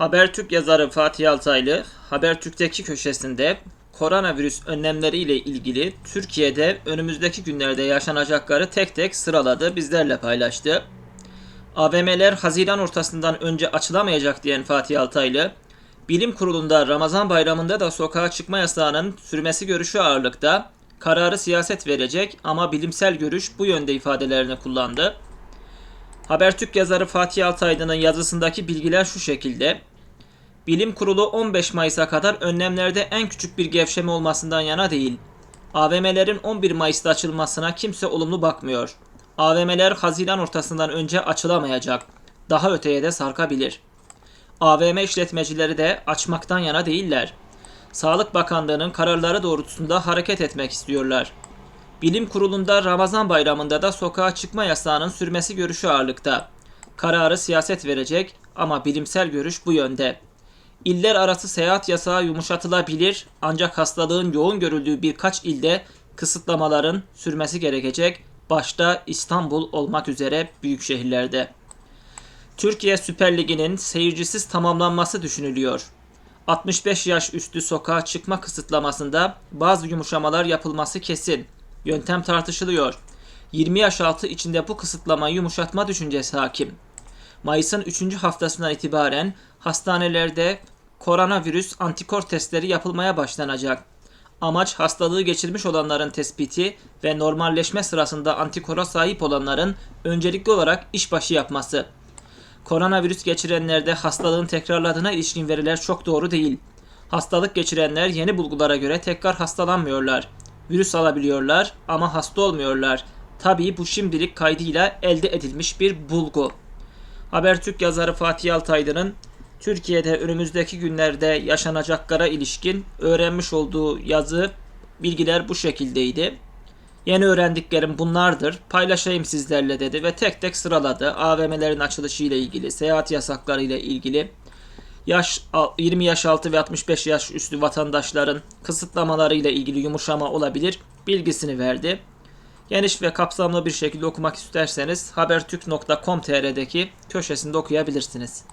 Habertürk yazarı Fatih Altaylı, Habertürk'teki köşesinde koronavirüs önlemleri ile ilgili Türkiye'de önümüzdeki günlerde yaşanacakları tek tek sıraladı, bizlerle paylaştı. AVM'ler Haziran ortasından önce açılamayacak diyen Fatih Altaylı, Bilim Kurulu'nda Ramazan bayramında da sokağa çıkma yasağının sürmesi görüşü ağırlıkta, kararı siyaset verecek ama bilimsel görüş bu yönde ifadelerini kullandı. Habertürk yazarı Fatih Altaylı'nın yazısındaki bilgiler şu şekilde. Bilim Kurulu 15 Mayıs'a kadar önlemlerde en küçük bir gevşeme olmasından yana değil. AVM'lerin 11 Mayıs'ta açılmasına kimse olumlu bakmıyor. AVM'ler Haziran ortasından önce açılamayacak. Daha öteye de sarkabilir. AVM işletmecileri de açmaktan yana değiller. Sağlık Bakanlığı'nın kararları doğrultusunda hareket etmek istiyorlar. Bilim Kurulu'nda Ramazan bayramında da sokağa çıkma yasağının sürmesi görüşü ağırlıkta. Kararı siyaset verecek ama bilimsel görüş bu yönde. İller arası seyahat yasağı yumuşatılabilir ancak hastalığın yoğun görüldüğü birkaç ilde kısıtlamaların sürmesi gerekecek başta İstanbul olmak üzere büyük şehirlerde. Türkiye Süper Ligi'nin seyircisiz tamamlanması düşünülüyor. 65 yaş üstü sokağa çıkma kısıtlamasında bazı yumuşamalar yapılması kesin. Yöntem tartışılıyor. 20 yaş altı içinde bu kısıtlamayı yumuşatma düşüncesi hakim. Mayıs'ın 3. haftasından itibaren hastanelerde koronavirüs antikor testleri yapılmaya başlanacak. Amaç hastalığı geçirmiş olanların tespiti ve normalleşme sırasında antikora sahip olanların öncelikli olarak işbaşı yapması. Koronavirüs geçirenlerde hastalığın tekrarladığına ilişkin veriler çok doğru değil. Hastalık geçirenler yeni bulgulara göre tekrar hastalanmıyorlar. Virüs alabiliyorlar ama hasta olmuyorlar. Tabii bu şimdilik kaydıyla elde edilmiş bir bulgu. Habertürk yazarı Fatih Altaylı'nın Türkiye'de önümüzdeki günlerde yaşanacaklara ilişkin öğrenmiş olduğu yazı bilgiler bu şekildeydi. Yeni öğrendiklerim bunlardır. Paylaşayım sizlerle dedi ve tek tek sıraladı. AVM'lerin açılışı ile ilgili, seyahat yasakları ile ilgili, yaş 20 yaş altı ve 65 yaş üstü vatandaşların kısıtlamaları ile ilgili yumuşama olabilir bilgisini verdi. Geniş ve kapsamlı bir şekilde okumak isterseniz habertürk.com.tr'deki köşesinde okuyabilirsiniz.